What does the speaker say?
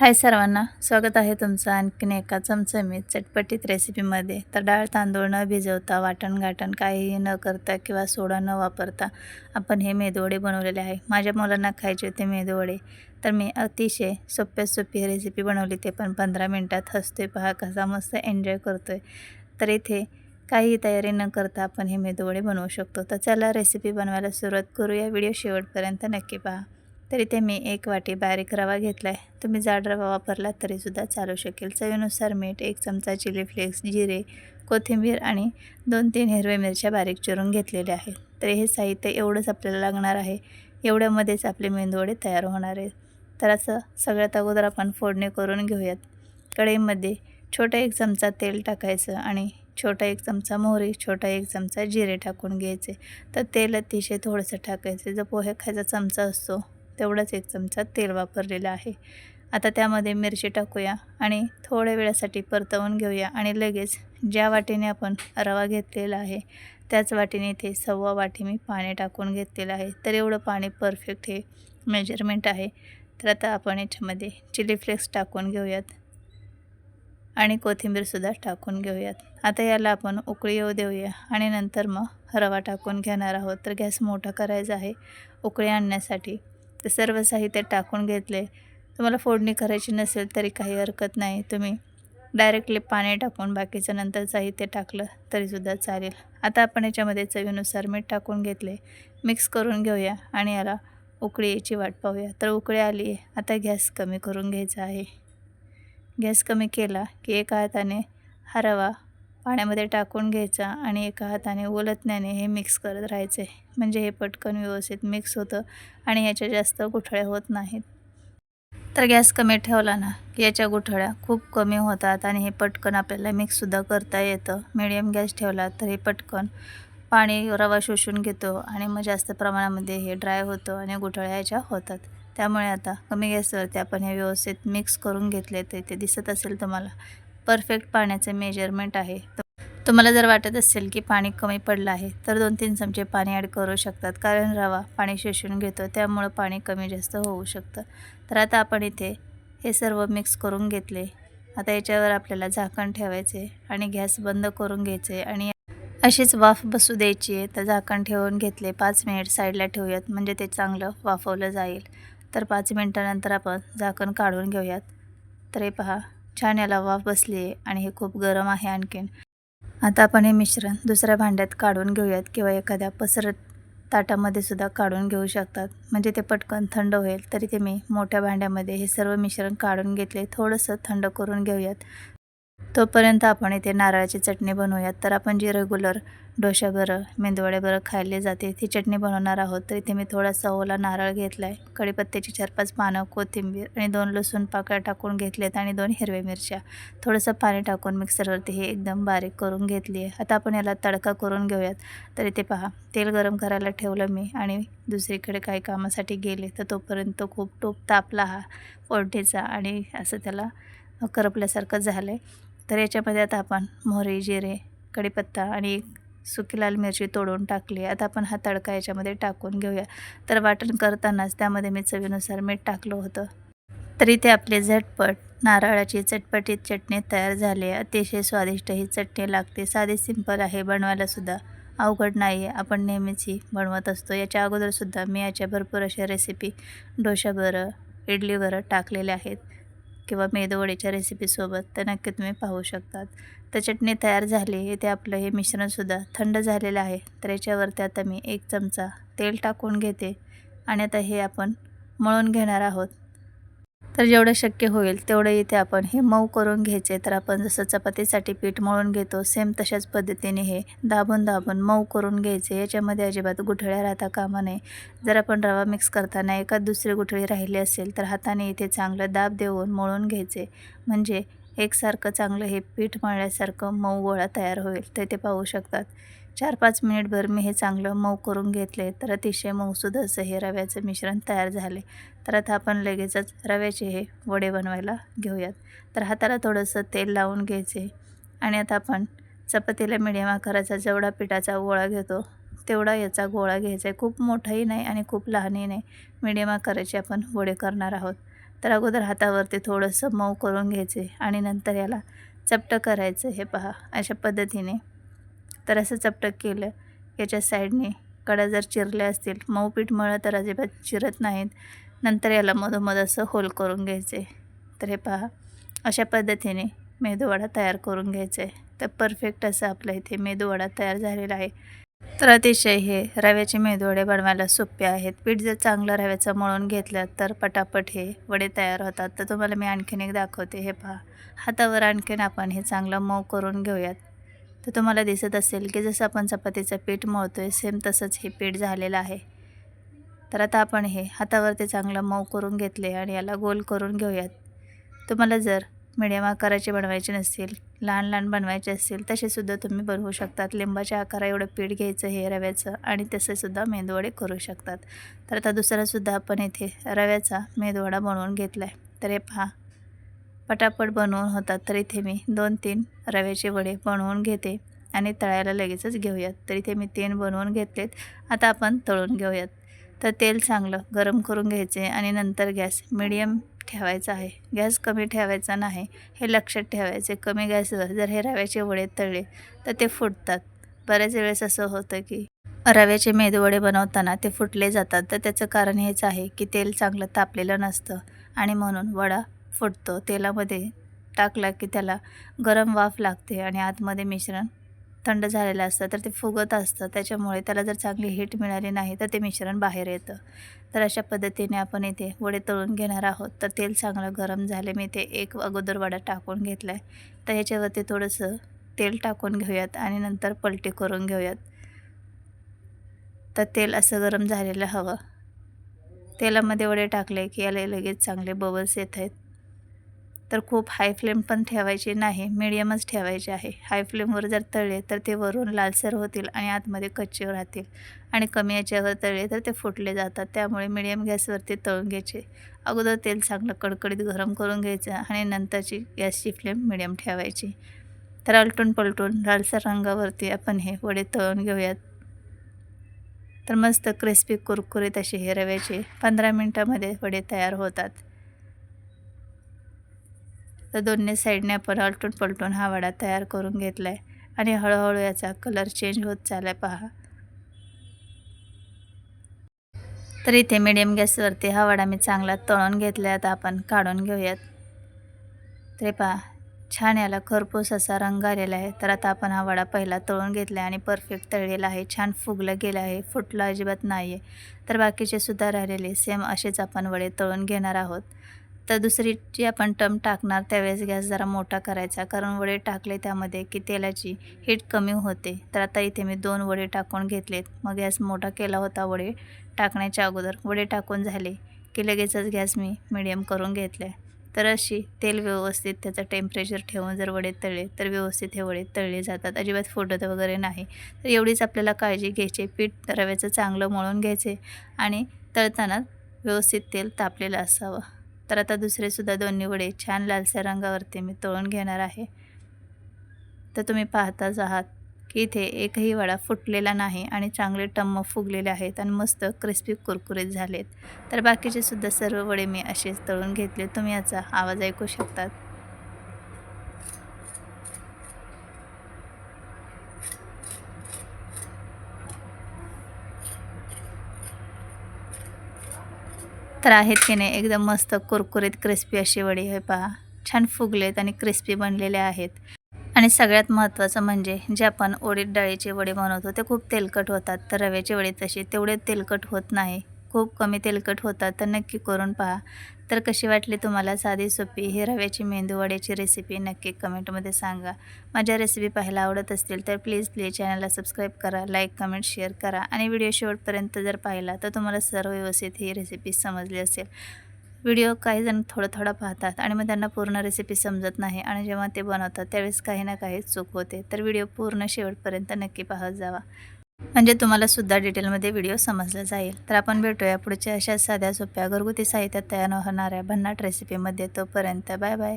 हाय सर्वांना स्वागत आहे तुमचं आणखीन एका चमचमीत चटपटीत रेसिपीमध्ये तर डाळ तांदूळ न भिजवता वाटण गाटण काहीही न करता किंवा सोडा न वापरता आपण हे मेदवडे बनवलेले आहे. माझ्या मुलांना खायचे होते मेदवडे. तर मी अतिशय सोप्यात सोपी रेसिपी बनवली ते पण पंधरा मिनटात. हसतोय पहा कसा मस्त एन्जॉय करतोय. तर इथे काहीही तयारी न करता आपण हे मेदवडे बनवू शकतो. तर चला रेसिपी बनवायला सुरुवात करूया. व्हिडिओ शेवटपर्यंत नक्की पहा. तर इथे मी एक वाटी बारीक रवा घेतला आहे तुम्ही जाड रवा वापरला तरीसुद्धा चालू शकेल. चवीनुसार मीठ एक चमचा चिली फ्लेक्स जिरे कोथिंबीर आणि दोन तीन हिरव्या मिरच्या बारीक चिरून घेतलेल्या आहेत. तर हे साहित्य एवढंच आपल्याला लागणार आहे. एवढ्यामध्येच आपले मेंदूवडे तयार होणार आहेत. तर असं सगळ्यात अगोदर आपण फोडणी करून घेऊयात. कढईमध्ये छोटा एक चमचा तेल टाकायचं आणि छोटा एक चमचा मोहरी छोटा एक चमचा जिरे टाकून घ्यायचे. तर तेल अतिशय थोडंसं टाकायचं. जो पोहे खायचा चमचा असतो तेवढाच एक चमचा तेल वापरलेलं आहे. आता त्यामध्ये मिरची टाकूया आणि थोड्या वेळासाठी परतवून घेऊया आणि लगेच ज्या वाटीने आपण रवा घेतलेला आहे त्याच वाटीने इथे सव्वा वाटी मी पाणी टाकून घेतलेलं आहे. तर एवढं पाणी परफेक्ट हे मेजरमेंट आहे. तर आता आपण याच्यामध्ये चिली फ्लेक्स टाकून घेऊयात आणि कोथिंबीरसुद्धा टाकून घेऊयात. आता याला आपण उकळी येऊ देऊया आणि नंतर मग रवा टाकून घेणार आहोत. तर गॅस मोठा करायचा आहे. उकळी आणण्यासाठी ते सर्व साहित्य टाकून घेतले. तुम्हाला फोडणी करायची नसेल तरी काही हरकत नाही. तुम्ही डायरेक्टली पाणी टाकून बाकीचं नंतर साहित्य टाकलं तरीसुद्धा चालेल. आता आपण याच्यामध्ये चवीनुसार मीठ टाकून घेतले. मिक्स करून घेऊया आणि याला उकळी याची वाट पाहूया. तर उकळी आली आहे. आता गॅस कमी करून घ्यायचा आहे. गॅस कमी केला की एका हाताने हा रवा पाण्यामध्ये टाकून घ्यायचा आणि एका हाताने ओलतण्याने हे मिक्स करत राहायचे. म्हणजे हे पटकन व्यवस्थित मिक्स होतं आणि याच्या जास्त गुठळ्या होत नाहीत. तर गॅस कमी ठेवला ना की याच्या गुठळ्या खूप कमी होतात आणि हे पटकन आपल्याला मिक्ससुद्धा करता येतं. मिडियम गॅस ठेवला तर हे पटकन पाणी रवा शोषून घेतो आणि मग जास्त प्रमाणामध्ये हे ड्राय होतं आणि गुठळ्या ह्याच्या होतात. त्यामुळे आता कमी गॅसवरती आपण हे व्यवस्थित मिक्स करून घेतले तर ते दिसत असेल तुम्हाला. परफेक्ट पाण्याचं मेजरमेंट आहे. तुम्हाला जर वाटत असेल की पाणी कमी पडलं आहे तर दोन तीन चमचे पाणी ॲड करू शकतात. कारण रवा पाणी शोषून घेतो त्यामुळं पाणी कमी जास्त होऊ शकतं. तर आता आपण इथे हे सर्व मिक्स करून घेतले. आता याच्यावर आपल्याला झाकण ठेवायचे आणि गॅस बंद करून घ्यायचे आणि अशीच वाफ बसू द्यायची आहे. तर झाकण ठेवून घेतले. पाच मिनिट साईडला ठेवूयात म्हणजे ते चांगलं वाफवलं जाईल. तर पाच मिनटानंतर आपण झाकण काढून घेऊयात. तर हे पहा. छान याला वाफ बसली आहे आणि हे खूप गरम आहे आणखीन. आता आपण हे मिश्रण दुसऱ्या भांड्यात काढून घेऊयात किंवा एखाद्या पसरत ताटामध्ये सुद्धा काढून घेऊ शकतात. म्हणजे ते पटकन थंड होईल तरी ते मी मोठ्या भांड्यामध्ये हे सर्व मिश्रण काढून घेतले. थोडंसं थंड करून घेऊयात. तोपर्यंत आपण इथे नारळाची चटणी बनवूयात. तर आपण जी रेग्युलर डोशा बरं मेंदवडे बरं खायले जाते ती चटणी बनवणार आहोत. तर इथे मी थोडासा ओला नारळ घेतला आहे कढीपत्त्याची चार पाच पानं कोथिंबीर आणि दोन लसूण पाकळ्या टाकून घेतल्यात आणि दोन हिरव्या मिरच्या. थोडंसं पाणी टाकून मिक्सरवरती हे एकदम बारीक करून घेतली आहे आता आपण याला तडका करून घेऊयात. तर इथे पहा तेल गरम करायला ठेवलं मी आणि दुसरीकडे काही कामासाठी गेले तर तोपर्यंत खूप टोप तापला हा पोल्ट्रीचा आणि असं त्याला करपल्यासारखं झालं आहे तर याच्यामध्ये आता आपण मोहरी जिरे कढीपत्ता आणि एक सुकी लाल मिरची तोडून टाकली आता आपण हा तडका याच्यामध्ये टाकून घेऊया. तर वाटण करतानाच त्यामध्ये मी चवीनुसार मीठ टाकलं होतं. तरी ते आपले झटपट नारळाची चटपटीत चटणी तयार झाली आहे. अतिशय स्वादिष्ट ही चटणी लागते. साधी सिंपल आहे. बनवायलासुद्धा अवघड नाही आहे आपण नेहमीच ही बनवत असतो. याच्या अगोदरसुद्धा मी याच्या भरपूर अशा रेसिपी डोशा बरं इडली बरं टाकलेल्या आहेत. किंवा मेदवडीच्या रेसिपीसोबत तर नक्की तुम्ही पाहू शकतात. तर चटणी तयार झाली इथे आपलं हे मिश्रणसुद्धा थंड झालेलं आहे. तर याच्यावरती आता मी एक चमचा तेल टाकून घेते. आणि आता हे आपण मळून घेणार आहोत. तर जेवढं शक्य होईल तेवढं इथे आपण हे मऊ करून घ्यायचे. तर आपण जसं चपातीसाठी पीठ मळून घेतो सेम तशाच पद्धतीने हे दाबून दाबून मऊ करून घ्यायचे. याच्यामध्ये अजिबात गुठळ्या राहता कामा नये. जर आपण रवा मिक्स करताना एखाद दुसरी गुठळी राहिली असेल तर हाताने इथे चांगलं दाब देऊन मळून घ्यायचे. म्हणजे एकसारखं चांगलं हे पीठ मळल्यासारखं मऊ गोळा तयार होईल ते ते पाहू शकतात. चार पाच मिनिटभर मी हे चांगलं मऊ करून घेतले तर अतिशय मऊसूद असं हे रव्याचं मिश्रण तयार झाले. तर आता आपण लगेचच रव्याचे हे वडे बनवायला घेऊयात. तर हाताला थोडंसं तेल लावून घ्यायचे आणि आता आपण चपातीला मिडियम आकाराचा जेवढा पिठाचा गोळा घेतो तेवढा याचा गोळा घ्यायचा आहे. खूप मोठाही नाही आणि खूप लहानही नाही. मिडियम आकाराचे आपण वडे करणार आहोत. तर अगोदर हातावरती थोडंसं मऊ करून घ्यायचे आणि नंतर याला चपटं करायचं हे पहा अशा पद्धतीने. तर असं चपटं केलं. याच्या साईडने कडा जर चिरल्या असतील मऊ पीठ मळलं तर अजिबात चिरत नाहीत. नंतर याला मधोमध असं होल करून घ्यायचे. तर हे पहा अशा पद्धतीने मेदूवडा तयार करून घ्यायचा. आहे तर परफेक्ट असं आपल्या इथे मेदूवडा तयार झालेला आहे. तर अतिशय हे रव्याचे मेदूवडे बनवायला सोपे आहेत. पीठ जर चांगलं रव्याचं मळून घेतलं तर पटापट हे वडे तयार होतात. तर तुम्हाला मी आणखीन एक दाखवते. हे पहा. हातावर आणखीन आपण हे चांगलं मऊ करून घेऊयात. तर तुम्हाला दिसत असेल की जसं आपण चपातीचं पीठ मळतो आहे सेम तसंच हे पीठ झालेलं आहे. तर आता आपण हे हातावरती चांगलं मऊ करून घेतले आणि याला गोल करून घेऊयात. तुम्हाला जर मिडियम आकाराचे बनवायचे नसतील लहान लहान बनवायचे असतील तसेसुद्धा तुम्ही बनवू शकतात. लिंबाच्या आकारा एवढं पीठ घ्यायचं हे रव्याचं आणि तसेसुद्धा मेदूवडे करू शकतात. तर आता दुसरासुद्धा आपण इथे रव्याचा मेदूवडा बनवून घेतला आहे तर हे पहा. पटापट बनवून होतात. तर इथे मी दोन तीन रव्याचे वडे बनवून घेते आणि तळायला लगेचच घेऊयात. तर इथे मी तीन बनवून घेतलेत. आता आपण तळून घेऊयात. तर तेल चांगलं गरम करून घ्यायचे आणि नंतर गॅस मिडियम ठेवायचा आहे. गॅस कमी ठेवायचा नाही हे लक्षात ठेवायचे. कमी गॅसवर जर हे रव्याचे वडे तळले तर ते फुटतात. बऱ्याच वेळेस असं होतं की रव्याचे मेदवडे बनवताना ते फुटले जातात. तर त्याचं कारण हेच आहे की तेल चांगलं तापलेलं नसतं आणि म्हणून वडा फुटतो. तेलामध्ये टाकला की त्याला गरम वाफ लागते आणि आतमध्ये मिश्रण थंड झालेलं असतं तर ते फुगत असतं. त्याच्यामुळे त्याला जर चांगली हीट मिळाली नाही तर ते मिश्रण बाहेर येतं. तर अशा पद्धतीने आपण इथे वडे तळून घेणार आहोत. तर तेल चांगलं गरम झाले मी ते एक अगोदर वडा टाकून घेतला आहे तर ह्याच्यावरती थोडंसं तेल टाकून घेऊयात आणि नंतर पलटी करून घेऊयात. तर तेल असं गरम झालेलं हवं. तेलामध्ये वडे टाकले की याला लगेच चांगले बबल्स येत आहेत. तर खूप हाय फ्लेम पण ठेवायची नाही मिडियमच ठेवायचे आहे. हाय फ्लेमवर जर तळले तर ते वरून लालसर होतील आणि आतमध्ये कच्चे राहतील. आणि कमी याच्यावर तळले तर ते फुटले जातात. त्यामुळे मिडियम गॅसवरती तळून घ्यायचे. अगोदर तेल चांगलं कडकडीत गरम करून घ्यायचं आणि नंतरची गॅसची फ्लेम मिडियम ठेवायची. तर आलटून पलटून लालसर रंगावरती आपण हे वडे तळून घेऊयात. तर मस्त क्रिस्पी कुरकुरीत असे हे रव्याचे पंधरा मिनटामध्ये वडे तयार होतात. तर दोन्ही साईडने आपण अलटून पलटून हा वडा तयार करून घेतला आहे आणि हळूहळू याचा कलर चेंज होत चालला पहा. तर इथे मिडियम गॅसवरती हा वडा मी चांगला तळून घेतला आता आपण काढून घेऊयात. तरी पहा छान याला खरपूस असा रंग आलेला आहे. तर आता आपण हा वडा पहिला तळून घेतला आहे आणि परफेक्ट तळलेला आहे. छान फुगलं गेलं आहे. फुटलं अजिबात नाही आहे तर बाकीचे सुद्धा राहिलेले सेम असेच आपण वडे तळून घेणार आहोत. तर दुसरी जी आपण टम टाकणार त्यावेळेस गॅस जरा मोठा करायचा. कारण वडे टाकले त्यामध्ये की तेलाची हीट कमी होते. तर आता इथे मी दोन वडे टाकून घेतलेत. मग गॅस मोठा केला होता वडे टाकण्याच्या अगोदर. वडे टाकून झाले की लगेचच गॅस मी मिडियम करून घेतले तर अशी तेल व्यवस्थित त्याचं टेम्परेचर ठेवून जर वडे तळले तर व्यवस्थित हे वडे तळले जातात. अजिबात फुटत वगैरे नाही. तर एवढीच आपल्याला काळजी घ्यायची पीठ रव्याचं चांगलं मळून घ्यायचे आणि तळताना व्यवस्थित तेल तापलेलं असावं. तर आता दुसरेसुद्धा दोन्ही वडे छान लालसर रंगावरती मी तळून घेणार आहे. तर तुम्ही पाहताच आहात की इथे एकही वडा फुटलेला नाही आणि चांगले टम्म फुगलेले आहेत आणि मस्त क्रिस्पी कुरकुरीत झालेत. तर बाकीचे सुद्धा सर्व वडे मी असेच तळून घेतले. तुम्ही याचा आवाज ऐकू शकतात. तर आहेत की नाही एकदम मस्त कुरकुरीत क्रिस्पी अशी वडी हे पहा. छान फुगलेत आणि क्रिस्पी बनलेले आहेत. आणि सगळ्यात महत्त्वाचं म्हणजे जे आपण ओडीद डाळीचे वडे बनवतो ते खूप तेलकट होतात. तर रव्याचे वडे तसे तेवढे तेलकट होत नाही. खूप कमी तेलकट होतात तर नक्की करून पहा. तर कशी वाटली तुम्हाला साधी सोपी ही रव्याची मेंदू वड्याची रेसिपी नक्की कमेंटमध्ये सांगा. माझ्या रेसिपी पाहायला आवडत असतील तर प्लीज प्लीज चॅनलला सबस्क्राईब करा लाईक कमेंट शेअर करा. आणि व्हिडिओ शेवटपर्यंत जर पाहिला तर तुम्हाला सर्व व्यवस्थित ही रेसिपी समजली असेल. व्हिडिओ काही जण थोडं थोडं पाहतात आणि मग त्यांना पूर्ण रेसिपी समजत नाही आणि जेव्हा ते बनवतात त्यावेळेस काही ना काही चूक होते. तर व्हिडिओ पूर्ण शेवटपर्यंत नक्की पाहत जावा. म्हणजे तुम्हाला सुद्धा डिटेलमध्ये व्हिडिओ समजला जाईल. तर आपण भेटूया पुढच्या अशा साध्या सोप्या घरगुती साहित्यात तयार होणाऱ्या भन्नाट रेसिपीमध्ये तोपर्यंत बाय बाय.